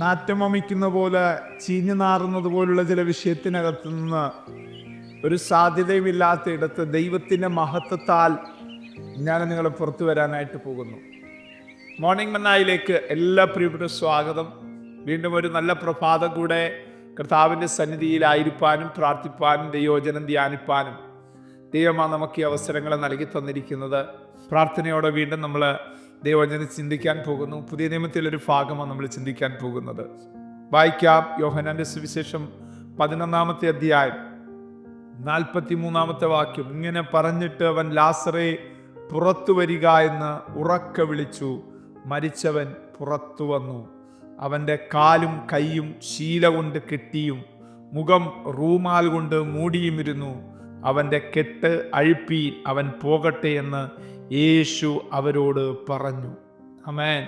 നാറ്റമമിക്കുന്ന പോലെ ചീഞ്ഞു നാറുന്നത് പോലുള്ള ചില വിഷയത്തിനകത്തു നിന്ന് ഒരു സാധ്യതയുമില്ലാത്ത ഇടത്ത് ദൈവത്തിന്റെ മഹത്വത്താൽ ഞാൻ നിങ്ങളെ പുറത്തു വരാനായിട്ട് പോകുന്നു. മോർണിംഗ് മന്നായിലേക്ക് എല്ലാ പ്രിയപ്പെട്ട സ്വാഗതം. വീണ്ടും ഒരു നല്ല പ്രഭാതം കൂടെ കർത്താവിന്റെ സന്നിധിയിലായിരിക്കാനും പ്രാർത്ഥിപ്പാനും ദൈവോചനം ധ്യാനിപ്പാനും ദൈവമാണ് നമുക്ക് ഈ അവസരങ്ങൾ നൽകി തന്നിരിക്കുന്നത്. പ്രാർത്ഥനയോടെ വീണ്ടും നമ്മൾ ദൈവവചനം ചിന്തിക്കാൻ പോകുന്നു. പുതിയ നിയമത്തിലൊരു ഭാഗമാണ് നമ്മൾ ചിന്തിക്കാൻ പോകുന്നത്. വായിക്കാം യോഹനാന്റെ സുവിശേഷം പതിനൊന്നാമത്തെ അധ്യായം നാൽപ്പത്തി മൂന്നാമത്തെ വാക്യം. ഇങ്ങനെ പറഞ്ഞിട്ട് അവൻ ലാസറെ പുറത്തു വരിക എന്ന് ഉറക്ക വിളിച്ചു. മരിച്ചവൻ പുറത്തു വന്നു. അവന്റെ കാലും കൈയും ശീല കൊണ്ട് കെട്ടിയും മുഖം റൂമാൽ കൊണ്ട് മൂടിയുമിരുന്നു. അവന്റെ കെട്ട് അഴുപ്പി അവൻ പോകട്ടെ എന്ന് യേശു അവരോട് പറഞ്ഞു അമേൻ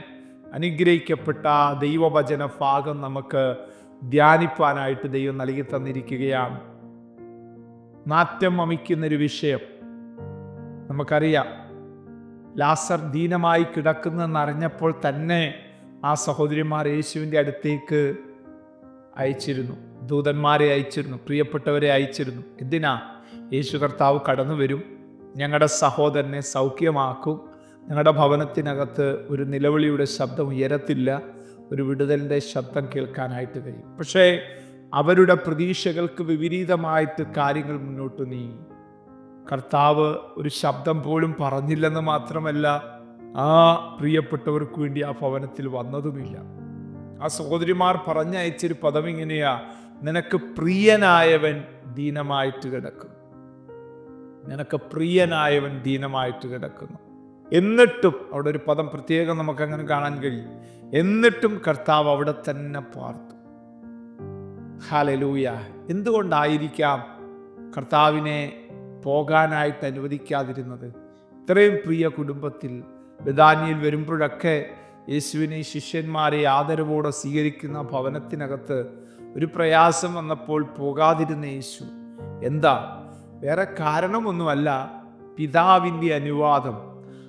അനുഗ്രഹിക്കപ്പെട്ട ദൈവവചന ഭാഗം നമുക്ക് ധ്യാനിപ്പാനായിട്ട് ദൈവം നൽകി തന്നിരിക്കുകയാണ്. നാറ്റം അമിക്കുന്നൊരു വിഷയം നമുക്കറിയാം. ലാസർ ദീനമായി കിടക്കുന്നെന്ന് അറിഞ്ഞപ്പോൾ തന്നെ ആ സഹോദരിമാർ യേശുവിന്റെ അടുത്തേക്ക് അയച്ചിരുന്നു. ദൂതന്മാരെ അയച്ചിരുന്നു പ്രിയപ്പെട്ടവരെ അയച്ചിരുന്നു. എന്തിനാ? യേശു കർത്താവ് കടന്നു വരും ഞങ്ങളുടെ സഹോദരനെ സൗഖ്യമാക്കും. ഞങ്ങളുടെ ഭവനത്തിനകത്ത് ഒരു നിലവിളിയുടെ ശബ്ദം ഉയരത്തില്ല. ഒരു വിടുതലിന്റെ ശബ്ദം കേൾക്കാനായിട്ട് കഴിയും. പക്ഷേ അവരുടെ പ്രതീക്ഷകൾക്ക് വിപരീതമായിട്ട് കാര്യങ്ങൾ മുന്നോട്ട് നീങ്ങി. കർത്താവ് ഒരു ശബ്ദം പോലും പറഞ്ഞില്ലെന്ന് മാത്രമല്ല ആ പ്രിയപ്പെട്ടവർക്ക് വേണ്ടി ആ ഭവനത്തിൽ വന്നതുമില്ല. ആ സഹോദരിമാർ പറഞ്ഞയച്ചൊരു പദം ഇങ്ങനെയാ നിനക്ക് പ്രിയനായവൻ ദീനമായിട്ട് കിടക്കും. നിനക്ക് പ്രിയനായവൻ ദീനമായിട്ട് കിടക്കുന്നു. എന്നിട്ടും അവിടെ ഒരു പദം പ്രത്യേകം നമുക്ക് അങ്ങനെ കാണാൻ കഴിയും. എന്നിട്ടും കർത്താവ് അവിടെ തന്നെ പാർത്തു. ഹാലലൂയ എന്തുകൊണ്ടായിരിക്കാം കർത്താവിനെ പോകാനായിട്ട് അനുവദിക്കാതിരുന്നത്? ഇത്രയും പ്രിയ കുടുംബത്തിൽ ബദാനിയിൽ വരുമ്പോഴൊക്കെ യേശുവിനെ ശിഷ്യന്മാരെ ആദരവോടെ സ്വീകരിക്കുന്ന ഭവനത്തിനകത്ത് ഒരു പ്രയാസം വന്നപ്പോൾ പോകാതിരുന്ന യേശു. എന്താ? വേറെ കാരണമൊന്നുമല്ല പിതാവിന്റെ അനുവാദം.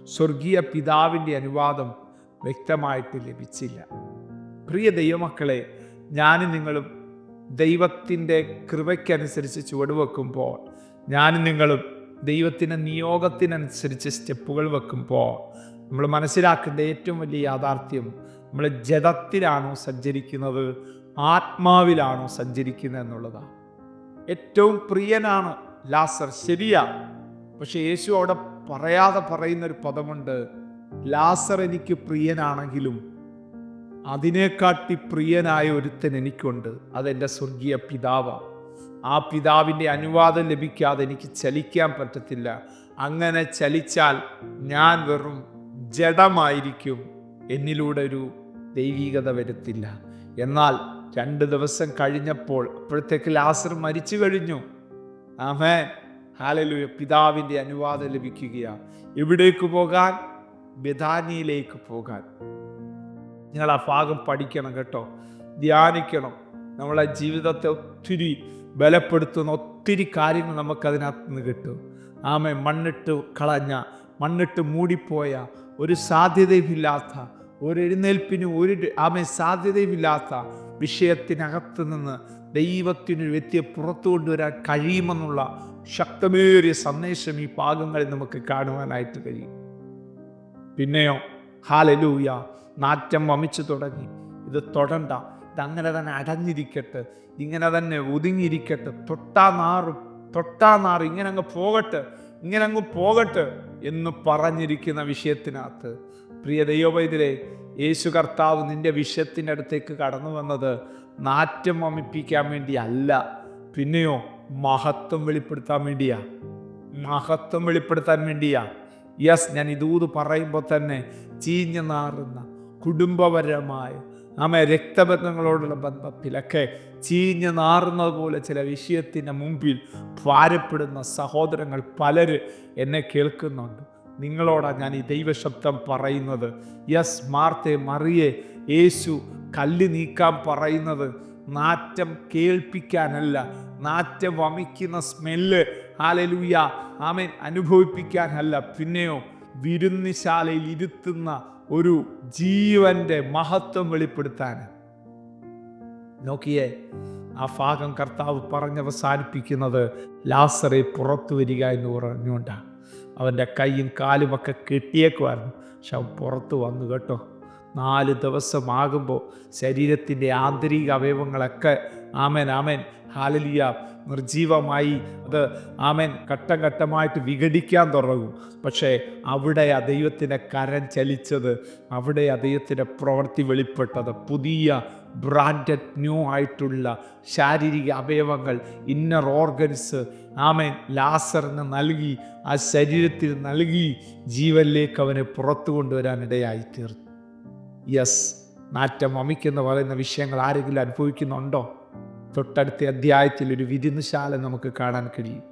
സ്വർഗീയ പിതാവിന്റെ അനുവാദം വ്യക്തമായിട്ട് ലഭിച്ചില്ല. പ്രിയ ദൈവമക്കളെ ഞാനും നിങ്ങളും ദൈവത്തിന്റെ കൃപയ്ക്കനുസരിച്ച് ചുവടുവെക്കുമ്പോൾ ഞാനും നിങ്ങളും ദൈവത്തിന്റെ നിയോഗത്തിനനുസരിച്ച് സ്റ്റെപ്പുകൾ വെക്കുമ്പോൾ നമ്മൾ മനസ്സിലാക്കേണ്ട ഏറ്റവും വലിയ യാഥാർത്ഥ്യം നമ്മൾ ജഡത്തിലാണോ സഞ്ചരിക്കുന്നത് ആത്മാവിലാണോ സഞ്ചരിക്കുന്നത് എന്നുള്ളതാണ്. ഏറ്റവും പ്രിയനാണ് ലാസർ ശരിയാ. പക്ഷെ യേശു അവിടെ പറയാതെ പറയുന്ന ഒരു പദമുണ്ട് ലാസർ എനിക്ക് പ്രിയനാണെങ്കിലും അതിനെക്കാട്ടി പ്രിയനായ ഒരുത്തൻ എനിക്കുണ്ട്. അതെന്റെ സ്വർഗീയ പിതാവാണ് ആ പിതാവിന്റെ അനുവാദം ലഭിക്കാതെ എനിക്ക് ചലിക്കാൻ പറ്റത്തില്ല. അങ്ങനെ ചലിച്ചാൽ ഞാൻ വെറും ജഡമായിരിക്കും. എന്നിലൂടെ ഒരു ദൈവീകത വരുത്തില്ല. എന്നാൽ രണ്ട് ദിവസം കഴിഞ്ഞപ്പോൾ അപ്പോഴത്തേക്ക് ലാസർ മരിച്ചു കഴിഞ്ഞു. ആമേൻ. ഹാലലൂയ. പിതാവിന്റെ അനുവാദം ലഭിക്കുകയാണ്. എവിടേക്ക് പോകാൻ? ബദാനിയിലേക്ക് പോകാൻ. നിങ്ങൾ ആ ഭാഗം പഠിക്കണം കേട്ടോ. ധ്യാനിക്കണം. നമ്മളെ ജീവിതത്തെ ഒത്തിരി ബലപ്പെടുത്തുന്ന ഒത്തിരി കാര്യങ്ങൾ നമുക്കതിനകത്ത് നിന്ന് കിട്ടും. ആമെ മണ്ണിട്ട് കളഞ്ഞ മണ്ണിട്ട് മൂടിപ്പോയ ഒരു സാധ്യതയുമില്ലാത്ത ഒരു എഴുന്നേൽപ്പിനും ഒരു ആമെ സാധ്യതയുമില്ലാത്ത വിഷയത്തിനകത്ത് നിന്ന് ദൈവത്തിനൊരു വ്യക്തിയെ പുറത്തു കൊണ്ടുവരാൻ കഴിയുമെന്നുള്ള ശക്തമേറിയ സന്ദേശം ഈ ഭാഗങ്ങളിൽ നമുക്ക് കാണുവാനായിട്ട് കഴിയും. പിന്നെയോ ഹാലലൂയ നാറ്റം വമിച്ചു തുടങ്ങി. ഇത് തൊടണ്ട. ഇതങ്ങനെ തന്നെ അടഞ്ഞിരിക്കട്ടെ. ഇങ്ങനെ തന്നെ ഒതുങ്ങിയിരിക്കട്ടെ. തൊട്ടാ നാറും തൊട്ടാ നാറ് ഇങ്ങനെ അങ്ങ് പോകട്ടെ ഇങ്ങനെ അങ്ങ് പോകട്ടെ എന്ന് പറഞ്ഞിരിക്കുന്ന വിഷയത്തിനകത്ത്. പ്രിയ ദൈവവൈദ്യരെ യേശു കർത്താവ് നിന്റെ വിഷയത്തിനടുത്തേക്ക് കടന്നു വന്നത് നാറ്റം വമിപ്പിക്കാൻ വേണ്ടി അല്ല പിന്നെയോ മഹത്വം വെളിപ്പെടുത്താൻ വേണ്ടിയാ. മഹത്വം വെളിപ്പെടുത്താൻ വേണ്ടിയാ. യെസ് ഞാൻ ഇതൂത് പറയുമ്പോൾ തന്നെ ചീഞ്ഞു നാറുന്ന കുടുംബപരമായ ആമ രക്തബന്ധങ്ങളോടുള്ള ബന്ധത്തിലൊക്കെ ചീഞ്ഞു നാറുന്നത് പോലെ ചില വിഷയത്തിന്റെ മുമ്പിൽ ഭാരപ്പെടുന്ന സഹോദരങ്ങൾ പലര് എന്നെ കേൾക്കുന്നുണ്ട്. നിങ്ങളോടാണ് ഞാൻ ഈ ദൈവശബ്ദം പറയുന്നത്. യെസ് മാർത്തെ മറിയെ യേശു കല്ല് നീക്കാൻ പറയുന്നത്. നാറ്റം കേൾപ്പിക്കാനല്ല നാറ്റം വമിക്കുന്ന സ്മെല്ല്. ഹാലലൂയ ആമേൻ. അനുഭവിപ്പിക്കാനല്ല. പിന്നെയോ വിരുന്നിശാലയിൽ ഇരുത്തുന്ന ഒരു ജീവന്റെ മഹത്വം വെളിപ്പെടുത്താൻ. നോക്കിയേ ആ ഭാഗം കർത്താവ് പറഞ്ഞവസാനിപ്പിക്കുന്നത് ലാസറെ പുറത്തു വരിക എന്ന് പറഞ്ഞുകൊണ്ടാണ്. അവന്റെ കൈയും കാലുമൊക്കെ കെട്ടിയേക്കുമായിരുന്നു പക്ഷെ അവൻ പുറത്ത് വന്നു കേട്ടോ. നാല് ദിവസമാകുമ്പോൾ ശരീരത്തിന്റെ ആന്തരിക അവയവങ്ങളൊക്കെ ആമേൻ ആമേൻ ഹാലലിയ നിർജീവമായി അത് ആമേൻ ഘട്ടം ഘട്ടമായിട്ട് വിഘടിക്കാൻ തുടങ്ങും. പക്ഷേ അവിടെ ആ ദൈവത്തിന്റെ കരം ചലിച്ചത് അവിടെ ആ ദൈവത്തിന്റെ പ്രവൃത്തി വെളിപ്പെട്ടത് പുതിയ ബ്രാൻഡഡ് ന്യൂ ആയിട്ടുള്ള ശാരീരിക അവയവങ്ങൾ ഇന്നർ ഓർഗൻസ് ആമേൻ ലാസറിന് നൽകി ആ ശരീരത്തിൽ നൽകി ജീവനിലേക്ക് അവനെ പുറത്തു കൊണ്ടുവരാൻ ഇടയായി തീർന്നു. യെസ് നാറ്റം അമിക്കെന്ന് പറയുന്ന വിഷയങ്ങൾ ആരെങ്കിലും അനുഭവിക്കുന്നുണ്ടോ? തൊട്ടടുത്ത അധ്യായത്തിൽ ഒരു വിരുന്നുശാല നമുക്ക് കാണാൻ കഴിയും.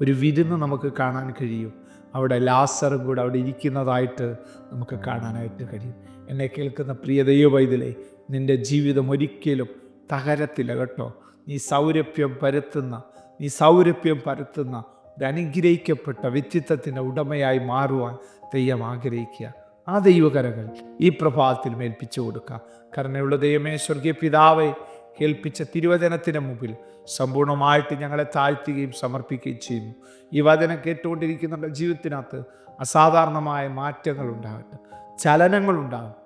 ഒരു വിരുന്ന് നമുക്ക് കാണാൻ കഴിയും. അവിടെ ലാസറും കൂടെ അവിടെ ഇരിക്കുന്നതായിട്ട് നമുക്ക് കാണാനായിട്ട് കഴിയും. എന്നെ കേൾക്കുന്ന പ്രിയ ദൈവവൈതലേ നിന്റെ ജീവിതം ഒരിക്കലും തകരത്തില്ല കേട്ടോ. നീ സൗരഭ്യം പരത്തുന്ന നീ സൗരഭ്യം പരത്തുന്ന ഒരു അനുഗ്രഹിക്കപ്പെട്ട വ്യക്തിത്വത്തിന്റെ ഉടമയായി മാറുവാൻ തെയ്യം ആഗ്രഹിക്കുക. ആ ദൈവകരങ്ങൾ ഈ പ്രഭാതത്തിൽ മേൽപ്പിച്ചു കൊടുക്കുക. കരുണയുള്ള ദൈവമേ സ്വർഗീയ പിതാവെ കേൾപ്പിച്ച തിരുവചനത്തിന് മുമ്പിൽ സമ്പൂർണമായിട്ട് ഞങ്ങളെ താഴ്ത്തുകയും സമർപ്പിക്കുകയും ചെയ്യുന്നു. ഈ വചനം കേട്ടുകൊണ്ടിരിക്കുന്ന ജീവിതത്തിനകത്ത് അസാധാരണമായ മാറ്റങ്ങൾ ഉണ്ടാകട്ടെ ചലനങ്ങൾ ഉണ്ടാകും